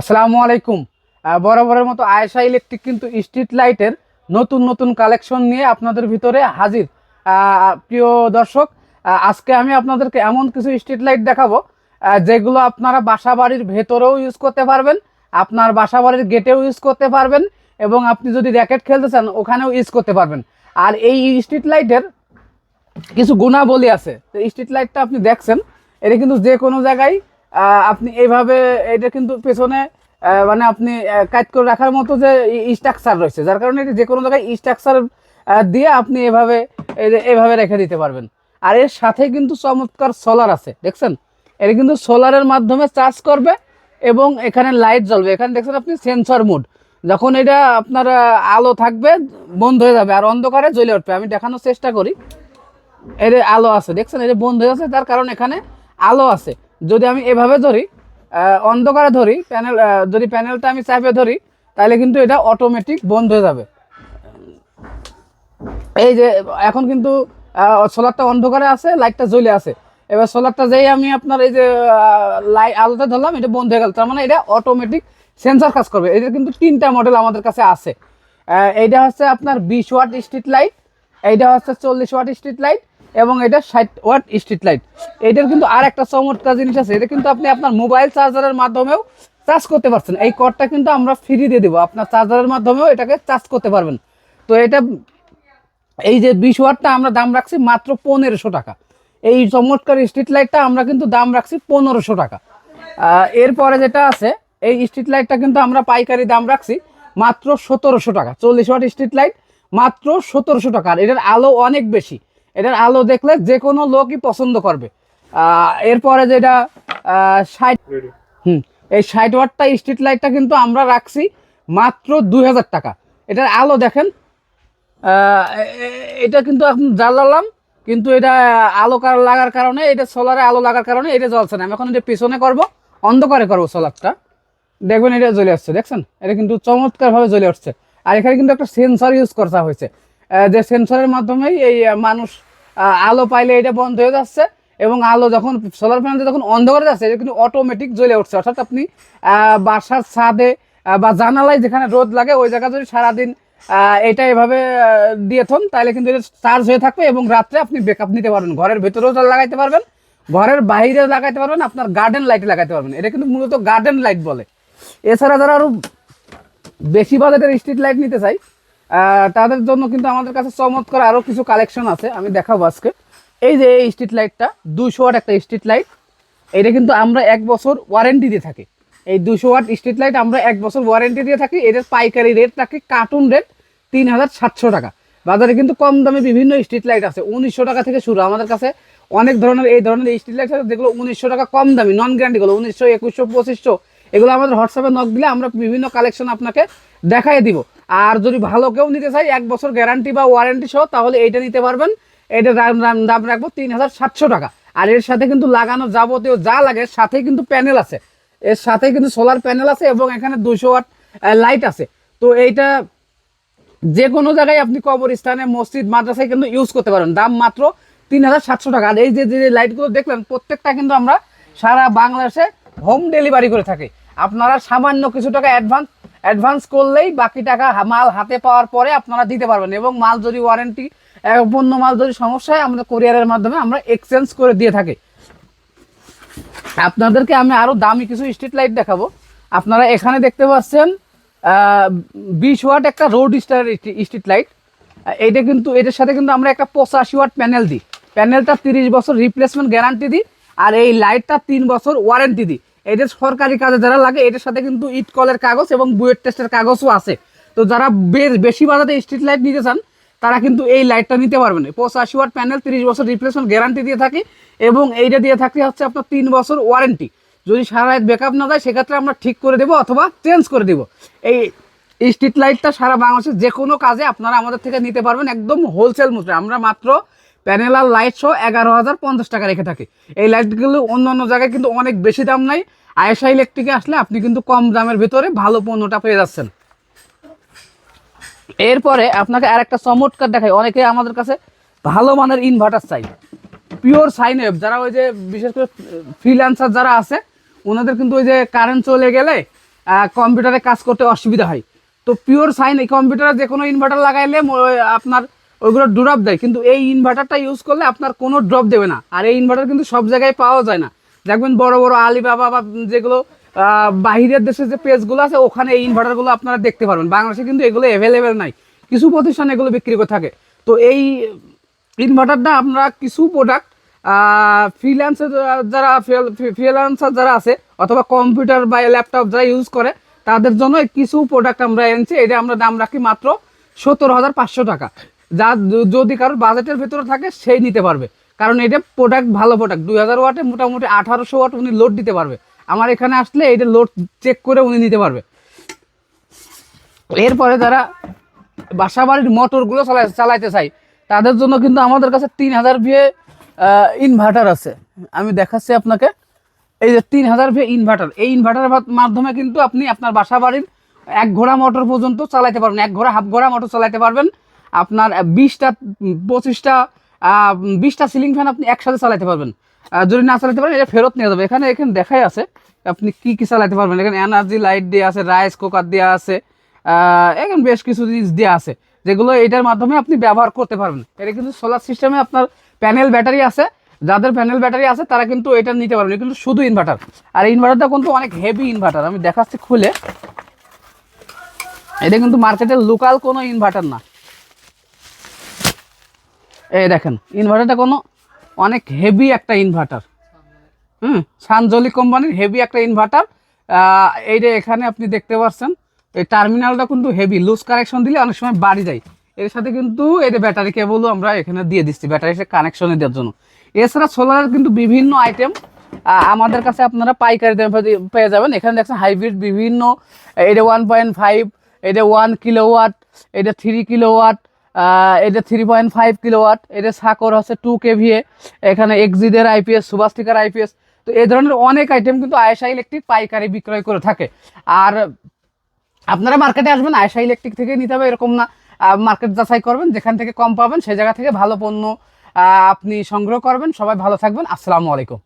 আসসালামু আলাইকুম। বরাবরের মতো আয়েশা ইলেকট্রিক কিন্তু স্ট্রিট লাইটের নতুন নতুন কালেকশন নিয়ে আপনাদের ভিতরে হাজির। প্রিয় দর্শক আজকে আমি আপনাদেরকে এমন কিছু স্ট্রিট লাইট দেখাবো যেগুলো আপনারা বাসা বাড়ির ভেতরেও ইউজ করতে পারবেন, আপনার বাসা বাড়ির গেটেও ইউজ করতে পারবেন, এবং আপনি যদি র্যাকেট খেলতে চান, ওখানেও ইউজ করতে পারবেন। আর এই স্ট্রিট লাইটের কিছু গুণাবলী আছে। তো স্ট্রিট লাইটটা আপনি দেখছেন, এটা কিন্তু যে কোনো জায়গায় আপনি এইভাবে এটা কিন্তু পেছনে মানে আপনি কাজ করে রাখার মতো যে স্ট্রাকচার রয়েছে, যার কারণে যে কোনো জায়গায় স্ট্রাকচার দিয়ে আপনি এভাবে এভাবে রেখে দিতে পারবেন। আর এর সাথে কিন্তু চমৎকার সোলার আছে, দেখছেন? এটা কিন্তু সোলারের মাধ্যমে চার্জ করবে এবং এখানে লাইট জ্বলবে। এখানে দেখছেন আপনি সেন্সর মোড যখন এটা আপনার আলো থাকবে, বন্ধ হয়ে যাবে, আর অন্ধকারে জ্বলে উঠবে। আমি দেখানোর চেষ্টা করি। এর আলো আছে, দেখছেন? এটা বন্ধ হয়ে আছে তার কারণ এখানে আলো আছে। যদি আমি এভাবে ধরি অন্ধকারে ধরি প্যানেল যদি প্যানেলটা আমি চাপে ধরি, তাহলে কিন্তু এটা অটোমেটিক বন্ধ হয়ে যাবে। এই যে এখন কিন্তু সোলারটা অন্ধকারে আছে লাইটটা জ্বলে আছে। এবার সোলারটা যেই আমি আপনার এই যে লাইট আলোটা ধরলাম, এটা বন্ধ হয়ে গেল। তার মানে এটা অটোমেটিক সেন্সর কাজ করবে। এটা কিন্তু তিনটা মডেল আমাদের কাছে আছে। এইটা হচ্ছে আপনার বিশ ওয়াট স্ট্রিট লাইট এইটা হচ্ছে চল্লিশ ওয়াট স্ট্রিট লাইট এবং এটা ষাট ওয়াট স্ট্রিট লাইট। এটার কিন্তু আর একটা চমৎকার জিনিস আছে, এটা কিন্তু আপনি আপনার মোবাইল চার্জারের মাধ্যমেও চার্জ করতে পারছেন। এই কর্ডটা কিন্তু আমরা ফ্রি দিয়ে দেবো। আপনার চার্জারের মাধ্যমেও এটাকে চার্জ করতে পারবেন। তো এটা, এই যে বিশ ওয়াটটা আমরা দাম রাখছি মাত্র পনেরোশো টাকা। এই চমৎকার স্ট্রিট লাইটটা আমরা কিন্তু দাম রাখছি পনেরোশো টাকা। এরপরে যেটা আছে, এই স্ট্রিট লাইটটা কিন্তু আমরা পাইকারি দাম রাখছি মাত্র সতেরোশো টাকা। চল্লিশ ওয়াট স্ট্রিট লাইট মাত্র সতেরোশো টাকা। আর এটার আলো অনেক বেশি। এটার আলো দেখলে যে কোনো লোকই পছন্দ করবে। এরপরে যেটা ষাট হুম এই ষাট ওয়াটটা স্ট্রিট লাইটটা কিন্তু আমরা রাখছি মাত্র দুই হাজার টাকা। এটার আলো দেখেন এটা কিন্তু এখন জ্বালালাম কিন্তু এটা আলো লাগার কারণে এটা সোলারে আলো লাগার কারণে এটা জ্বলছে না। আমি এখন এটা পিছনে করব অন্ধকারে করব সোলারটা দেখবেন এটা জ্বলে আসছে দেখছেন? এটা কিন্তু চমৎকারভাবে জ্বলে আসছে। আর এখানে কিন্তু একটা সেন্সর ইউজ করা হয়েছে। যে সেন্সরের মাধ্যমেই এই মানুষ আলো পাইলে এটা বন্ধ হয়ে যাচ্ছে এবং আলো যখন সোলার প্যানেল যখন অন্ধকারে যাচ্ছে, এটা কিন্তু অটোমেটিক জ্বলে উঠছে। অর্থাৎ আপনি বাসার ছাদে বা জানালায় যেখানে রোদ লাগে, ওই জায়গা যদি সারাদিন এটা এভাবে দিয়ে থন, তাহলে কিন্তু এটা চার্জ হয়ে থাকবে এবং রাত্রে আপনি ব্যাকআপ নিতে পারবেন। ঘরের ভেতরেও লাগাইতে পারবেন, ঘরের বাইরে লাগাইতে পারবেন, আপনার গার্ডেন লাইটে লাগাইতে পারবেন। এটা কিন্তু মূলত গার্ডেন লাইট বলে। এছাড়া যারা আরও বেশি বাজেটের স্ট্রিট লাইট নিতে চাই তাদের জন্য কিন্তু আমাদের কাছে চমৎকার আরও কিছু কালেকশন আছে, আমি দেখাবো আজকে। এই যে এই স্ট্রিট লাইটটা দুশো ওয়াট একটা স্ট্রিট লাইট এটা কিন্তু আমরা এক বছর ওয়ারেন্টি দিয়ে থাকি। এই দুশো ওয়াট স্ট্রিট লাইট আমরা এক বছর ওয়ারেন্টি দিয়ে থাকি এটার পাইকারি রেট রাখি কার্টুন রেট তিন হাজার সাতশো টাকা। বাজারে কিন্তু কম দামে বিভিন্ন স্ট্রিট লাইট আছে, উনিশশো টাকা থেকে শুরু। আমাদের কাছে অনেক ধরনের, এই ধরনের স্ট্রিট লাইট আছে, যেগুলো উনিশশো টাকা কম দামি নন গ্যারান্টিগুলো উনিশশো, একুশশো, পঁচিশশো। এগুলো আমাদের হোয়াটসঅ্যাপে নক দিলে আমরা বিভিন্ন কালেকশন আপনাকে দেখাই দিব। আর যদি ভালো কেউ নিতে চাই এক বছর গ্যারান্টি বা ওয়ারেন্টি সহ, তাহলে এইটা নিতে পারবেন। এটা দাম রাখব তিন হাজার সাতশো টাকা। আর এর সাথে কিন্তু লাগানো যাবতীয় যা লাগে সাথে কিন্তু প্যানেল আছে। এর সাথে কিন্তু সোলার প্যানেল আছে এবং এখানে দুশো ওয়াট লাইট আছে। তো এইটা যে কোনো জায়গায় আপনি কবরস্থানে, মসজিদ, মাদ্রাসায় কিন্তু ইউজ করতে পারেন। দাম মাত্র তিন হাজার সাতশো টাকা। আর এই যে যে লাইটগুলো দেখলেন, প্রত্যেকটা কিন্তু আমরা সারা বাংলাদেশে হোম ডেলিভারি করে থাকি। আপনারা সামান্য কিছু টাকা অ্যাডভান্স অ্যাডভান্স করলেই বাকি টাকা মাল হাতে পাওয়ার পরে আপনারা দিতে পারবেন এবং মাল যদি ওয়ারেন্টি পণ্য মাল যদি সমস্যা হয়, আমাদের কোরিয়ারের মাধ্যমে আমরা এক্সচেঞ্জ করে দিয়ে থাকি। আপনাদেরকে আমি আরও দামি কিছু স্ট্রিট লাইট দেখাবো। আপনারা এখানে দেখতে পাচ্ছেন বিশ ওয়াট একটা রোড স্টার স্ট্রিট লাইট এইটা কিন্তু, এটার সাথে কিন্তু আমরা একটা পঁচাশি ওয়াট প্যানেল দিই। প্যানেলটা তিরিশ বছর রিপ্লেসমেন্ট গ্যারান্টি দিই। আর এই লাইটটা তিন বছর ওয়ারেন্টি দিই এদের সরকারি কাজে যারা লাগে, এটার সাথে কিন্তু ইট কলের কাগজ এবং বুয়েট টেস্টের কাগজও আছে। তো যারা বেশি বাজারে স্ট্রিট লাইট নিতে চান, তারা কিন্তু এই লাইটটা নিতে পারবেন। পঁচাশি ওয়াট প্যানেল তিরিশ বছর রিপ্লেসমেন্ট গ্যারান্টি দিয়ে থাকি এবং এইটা দিয়ে থাকি হচ্ছে আপনার তিন বছর ওয়ারেন্টি যদি সারা রাত ব্যাকআপ না যায় সেক্ষেত্রে আমরা ঠিক করে দেবো অথবা চেঞ্জ করে দেবো। এই স্ট্রিট লাইটটা সারা বাংলাদেশের যে কোনো কাজে আপনারা আমাদের থেকে নিতে পারবেন একদম হোলসেল মূল্যে আমরা মাত্র প্যানেল আর লাইট সহ এগারো হাজার পঞ্চাশ টাকা রেখে থাকে। এই লাইটগুলো অন্য অন্য জায়গায় কিন্তু অনেক বেশি দাম নাই। আয়েশা ইলেকট্রিকে আসলে আপনি কিন্তু কম দামের ভিতরে ভালো পণ্যটা পেয়ে যাচ্ছেন। এরপরে আপনাকে আর একটা চমৎকার দেখাই। অনেকে আমাদের কাছে ভালো মানের ইনভার্টার চাই। পিওর সাইন ওয়েভ যারা ওই যে বিশেষ করে ফ্রিল্যান্সার যারা আছে, ওনাদের কিন্তু ওই যে কারেন্ট চলে গেলে কম্পিউটারে কাজ করতে অসুবিধা হয়। তো পিওর সাইন এই কম্পিউটারে যে কোনো ইনভার্টার লাগাইলে আপনার ওইগুলো ড্রপ দেয়। কিন্তু এই ইনভার্টারটা ইউজ করলে আপনার কোনো ড্রপ দেবে না। আর এই ইনভার্টার কিন্তু সব জায়গায় পাওয়া যায় না। দেখবেন বড় বড় আলিবাবা বা যেগুলো বাহিরের দেশে যে পেজগুলো আছে, ওখানে এই ইনভার্টারগুলো আপনারা দেখতে পারবেন। বাংলাদেশে কিন্তু এগুলো অ্যাভেলেবেল নাই। কিছু প্রতিষ্ঠান এগুলো বিক্রি করে থাকে। তো এই ইনভার্টারটা আপনারা কিছু প্রোডাক্ট ফ্রিল্যান্সার যারা ফ্রিল্যান্সার যারা আছে, অথবা কম্পিউটার বা ল্যাপটপ যারা ইউজ করে, তাদের জন্য কিছু প্রোডাক্ট আমরা এনেছি। এটা আমরা দাম রাখি মাত্র সত্তর হাজার পাঁচশো টাকা। যা যদি কারোর বাজেটের ভেতরে থাকে, সেই নিতে পারবে। কারণ এটা প্রোডাক্ট ভালো প্রোডাক্ট দুই হাজার ওয়াটে মোটামুটি আঠারোশো ওয়াট উনি লোড দিতে পারবে। আমার এখানে আসলে এটা লোড চেক করে উনি নিতে পারবে। এরপরে যারা বাসা বাড়ির মোটরগুলো চালাই চালাইতে চাই তাদের জন্য কিন্তু আমাদের কাছে তিন হাজার ভিএ ইনভার্টার আছে। আমি দেখাচ্ছি আপনাকে। এই যে তিন হাজার ভিএ ইনভার্টার এই ইনভার্টারের মাধ্যমে কিন্তু আপনি আপনার বাসা বাড়ির এক ঘোড়া মোটর পর্যন্ত চালাইতে পারবেন। এক ঘোড়া, হাফ ঘোড়া মোটর চালাইতে পারবেন। আপনার বিশটা পঁচিশটা বিশটা সিলিং ফ্যান আপনি একসাথে চালাতে পারবেন। যদি না চালাতে পারেন, এটা ফেরত নিয়ে যাবে। এখানে এখানে দেখাই আছে, আপনি কি কি চালাতে পারবেন। এখানে এনার্জি লাইট দেওয়া আছে রাইস কুকার দেওয়া আছে এখানে বেশ কিছু জিনিস দেওয়া আছে, যেগুলো এটার মাধ্যমে আপনি ব্যবহার করতে পারবেন। এটা কিন্তু সোলার সিস্টেমে আপনার প্যানেল ব্যাটারি আছে। যাদের প্যানেল ব্যাটারি আছে, তারা কিন্তু এটা নিতে পারবেন। কিন্তু শুধু ইনভার্টার আর ইনভার্টারটা কিন্তু অনেক হেভি ইনভার্টার আমি দেখাচ্ছি খুলে। এটা কিন্তু মার্কেটের লোকাল কোনো ইনভার্টার না। এই দেখেন ইনভার্টারটা কোনো অনেক হেভি একটা ইনভার্টার হুম সানজলি কোম্পানির হেভি একটা ইনভার্টার এইটা এখানে আপনি দেখতে পাচ্ছেন, এই টার্মিনালটা কিন্তু হেভি লুজ কানেকশন দিলে অনেক সময় বাড়ি যায়। এর সাথে কিন্তু এটা ব্যাটারি কেবলও আমরা এখানে দিয়ে দিচ্ছি ব্যাটারি কানেকশনে দেওয়ার জন্য। এছাড়া সোলারের কিন্তু বিভিন্ন আইটেম আমাদের কাছে আপনারা পাইকারি দামে পেয়ে- যাবেন। এখানে দেখছেন হাইব্রিড বিভিন্ন এটা ওয়ান পয়েন্ট ফাইভ এটা ওয়ান কিলো ওয়াট এটা থ্রি কিলো ওয়াট এটা three point five kilo watt এটা সাকর হচ্ছে টু কেভিএ এখানে এক্সিডের আইপিএস সুভাস্টিকার আইপিএস তো এই ধরনের অনেক আইটেম কিন্তু আয়েশা ইলেকট্রিক পাইকারি বিক্রয় করে থাকে। আর আপনারা মার্কেটে আসবেন, আয়েশা ইলেকট্রিক থেকে নিতে হবে, এরকম না। মার্কেট যাচাই করবেন, যেখান থেকে কম পাবেন সেই জায়গা থেকে ভালো পণ্য আপনি সংগ্রহ করবেন। সবাই ভালো থাকবেন। আসসালামু আলাইকুম।